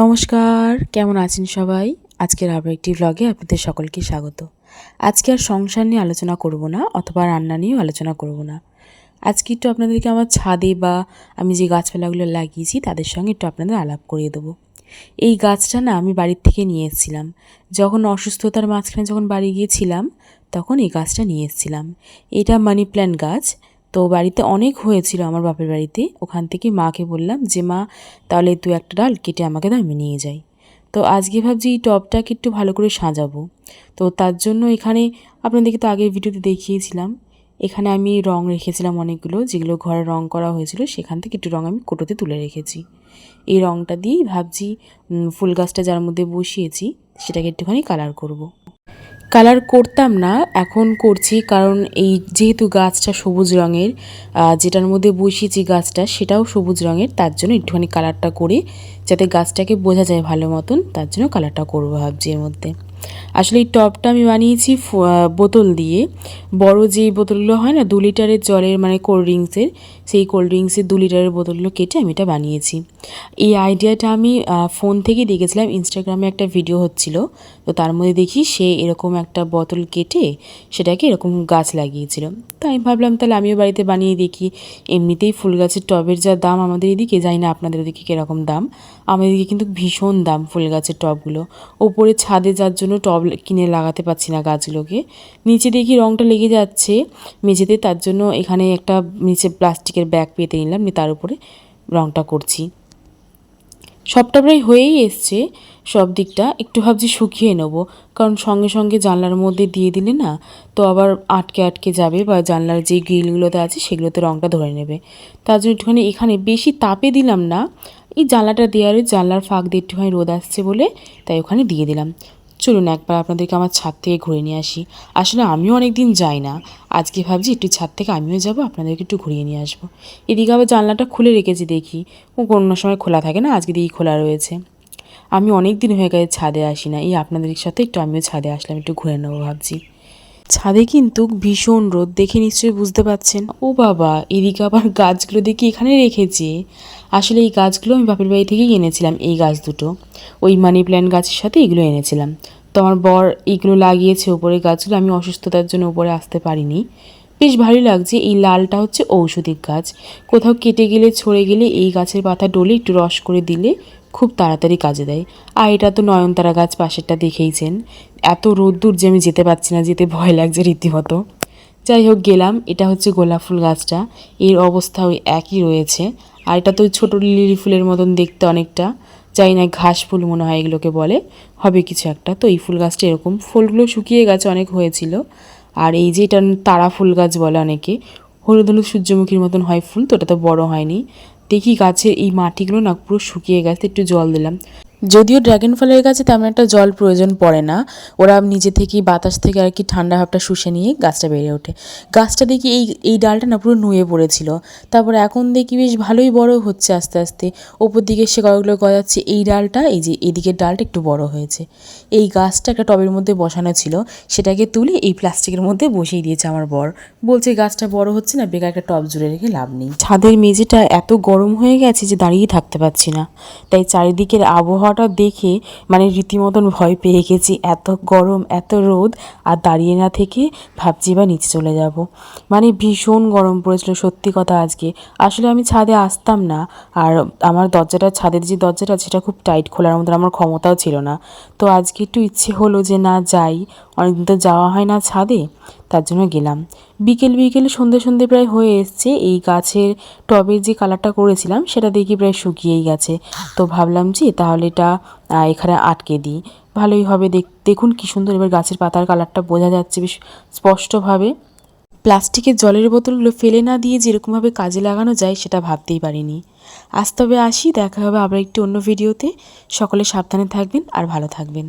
নমস্কার, কেমন আছেন সবাই? আজকের আবার একটি ব্লগে আপনাদের সকলকে স্বাগত। আজকে আর সংসার নিয়ে আলোচনা করব না, অথবা রান্না নিয়েও আলোচনা করব না। আজকে একটু আপনাদেরকে আমার ছাদে বা আমি যে গাছপালাগুলো লাগিয়েছি, তাদের সঙ্গে একটু আপনাদের আলাপ করিয়ে দেবো। এই গাছটা না আমি বাড়ির থেকে নিয়ে এসেছিলাম। যখন অসুস্থতার মাঝখানে যখন বাড়ি গিয়েছিলাম, তখন এই গাছটা নিয়ে এসেছিলাম। এটা মানি প্ল্যান্ট গাছ তো বাড়িতে অনেক হয়েছিল আমার বাপের বাড়িতে। ওখান থেকে মাকে বললাম যে, মা, তাহলে তুই একটা ডাল কেটে আমাকে দাও, আমি নিয়ে যাই। তো আজকে ভাবছি এই টবটাকে একটু ভালো করে সাজাবো। তো তার জন্য এখানে আপনাদেরকে তো আগের ভিডিওতে দেখিয়েছিলাম। এখানে আমি রং রেখেছিলাম অনেকগুলো, যেগুলো ঘরে রং করা হয়েছিল, সেখান থেকে একটু রং আমি কোটোতে তুলে রেখেছি। এই রংটা দিয়েই ভাবছি ফুল গাছটা যার মধ্যে বসিয়েছি, সেটাকে একটুখানি কালার করব। কালার করতাম না, এখন করছি কারণ এই যেহেতু গাছটা সবুজ রঙের যেটার মধ্যে বসিয়েছি গাছটা সেটাও সবুজ রঙের, তার জন্য একটুখানি কালারটা করি যাতে গাছটাকে বোঝা যায় ভালো মতন, তার জন্য কালারটা করব ভাবছি এর মধ্যে। আসলে এই টবটা আমি বানিয়েছি বোতল দিয়ে। বড় যে বোতলগুলো হয় না, দু লিটারের জলের মানে কোল্ড ড্রিঙ্কসের, সেই কোল্ড ড্রিঙ্কসের দু লিটারের বোতলগুলো কেটে আমি এটা বানিয়েছি। এই আইডিয়াটা আমি ফোন থেকে দেখেছিলাম ইনস্টাগ্রামে একটা ভিডিও হচ্ছিল। তো তার মধ্যে দেখি সে এরকম একটা বোতল কেটে সেটাকে এরকম গাছ লাগিয়েছিল। তো আমি ভাবলাম, তাহলে আমিও বাড়িতে বানিয়ে দেখি। এমনিতেই ফুল গাছের টবের যা দাম আমাদের এদিকে, জানি না আপনাদের ওদিকে কীরকম দাম। আমাদের এদিকে কিন্তু ভীষণ দাম ফুল গাছের টবগুলো। ওপরে ছাদে যার জন্য টব কিনে লাগাতে পারছি না গাছগুলোকে। নিচে দেখি রঙটা লেগে যাচ্ছে মেঝেতে, তার জন্য এখানে একটা নিচে প্লাস্টিকের ব্যাগ পেতে নিলাম, নিয়ে তার উপরে রঙটা করছি। সবটা প্রায় হয়েই এসছে সব দিকটা। একটু ভাবছি শুকিয়ে নেব, কারণ সঙ্গে সঙ্গে জানলার মধ্যে দিয়ে দিলে না তো আবার আটকে আটকে যাবে বা জানলার যে গ্রিলগুলোতে আছে সেগুলোতে রঙটা ধরে নেবে। তার জন্য একটুখানি এখানে বেশি তাপে দিলাম না, এই জানলাটা দেওয়ার জানলার ফাঁক দিয়ে একটুখানি রোদ আসছে বলে তাই ওখানে দিয়ে দিলাম। চলুন একবার আপনাদেরকে আমার ছাদ থেকে ঘুরে নিয়ে আসি। আসলে আমিও অনেক দিন যাই না। আজকে ভাবছি একটু ছাদ থেকে আমিও যাব, আপনাদেরকে একটু ঘুরিয়ে নিয়ে আসব। এদিকে আবার জানলাটা খুলে রেখেছি দেখি। ও কোনো সময় খোলা থাকে না, আজকে দেখি খোলা রয়েছে। আমি অনেক দিন হয়ে গেছে ছাদে আসি না। এই আপনাদের সাথে একটু আমিও ছাদে আসলাম, একটু ঘুরে নেব ভাবছি। ছাদে কিন্তু ভীষণ রোদ দেখে নিশ্চয়ই বুঝতে পারছেন। ও বাবা, এদিকে আবার গাছগুলো দেখি এখানে রেখেছে। আসলে এই গাছগুলো আমি বাপের বাড়ি থেকেই এনেছিলাম, এই গাছ দুটো। ওই মানি প্ল্যান্ট গাছের সাথে এগুলো এনেছিলাম। তো আমার বর এইগুলো লাগিয়েছে, ওপরে গাছগুলো, আমি অসুস্থতার জন্য উপরে আসতে পারিনি। বেশ ভালোই লাগছে, এই লালটা হচ্ছে ঔষধিক গাছ। কোথাও কেটে গেলে, ছড়ে গেলে এই গাছের পাতা ডলে একটু রস করে দিলে খুব তাড়াতাড়ি কাজে দেয়। আর এটা তো নয়নতারা গাছ পাশেরটা দেখেইছেন এত রোদ্দুর যে আমি যেতে পারছি না, যেতে ভয় লাগছে রীতিমতো। যাই হোক, গেলাম। এটা হচ্ছে গোলাপ ফুল গাছটা। এর অবস্থা ওই একই রয়েছে। আর এটা তো ওই ছোটো লিলি ফুলের মতন দেখতে অনেকটা। জানি না, ঘাস ফুল মনে হয় এগুলোকে বলে। হবে কিছু একটা। তো এই ফুল গাছটা এরকম। ফুলগুলো শুকিয়ে গেছে, অনেক হয়েছিল। আর এই যে এটা তারা ফুল গাছ বলে অনেকে। হলুদ হলুদ সূর্যমুখীর মতন হয় ফুল, তো ওটা তো বড়ো হয়নি। দেখি গাছের এই মাটিগুলো না পুরো শুকিয়ে গেছে একটু জল দিলাম। যদিও ড্রাগন ফলের গাছে তেমন একটা জল প্রয়োজন পড়ে না, ওরা নিজে থেকেই বাতাস থেকে আর কি ঠান্ডা ভাবটা শুষে নিয়ে গাছটা বেড়ে ওঠে। গাছটা দেখি এই এই ডালটা না পুরো নুয়ে পড়েছিল। তারপর এখন দেখি বেশ ভালোই বড় হচ্ছে আস্তে আস্তে। ওপর দিকে সে কয়েকগুলো গজাচ্ছে। এই ডালটা, এই যে এদিকের ডালটা একটু বড় হয়েছে। এই গাছটা একটা টবের মধ্যে বসানো ছিল। সেটাকে তুলে এই প্লাস্টিকের মধ্যে বসিয়ে দিয়েছে আমার বর। বলছে, গাছটা বড় হচ্ছে না, বেকার একটা টব জুড়ে রেখে লাভ নেই। ছাদের মেঝেটা এত গরম হয়ে গেছে যে দাঁড়িয়ে থাকতে পারছি না। তাই চারিদিকের আবহাওয়াটা দেখে মানে রীতিমতন ভয় পেয়ে গেছি। এত গরম, এত রোদ, আর দাঁড়িয়ে না থেকে ভাবছি বা নিচে চলে যাব। মানে ভীষণ গরম পড়েছিল সত্যি কথা আজকে। আসলে আমি ছাদে আসতাম না, আর আমার দরজাটা, ছাদের যে দরজাটা, সেটা খুব টাইট খোলার মতন আমার ক্ষমতাও ছিল না। তো আজকে একটু ইচ্ছে হলো যে না যাই। অনেকদিন তো যাওয়া হয় না ছাদে। তার জন্য গেলাম। বিকেল বিকেল সন্ধে সন্ধে প্রায় হয়ে এসছে। এই গাছের টবের যে কালারটা করেছিলাম, সেটা দেখি প্রায় শুকিয়েই গেছে। তো ভাবলাম যে তাহলে এটা এখানে আটকে দিই। ভালোই হবে দেখ, দেখুন কি সুন্দর এবার গাছের পাতার কালারটা বোঝা যাচ্ছে বেশ স্পষ্টভাবে। প্লাস্টিকের জলের বোতলগুলো ফেলে না দিয়ে যেরকমভাবে কাজে লাগানো যায়, সেটা ভাবতেই পারিনি। আজ তবে আসি, দেখা হবে আবার একটি অন্য ভিডিওতে। সকলে সাবধানে থাকবেন আর ভালো থাকবেন।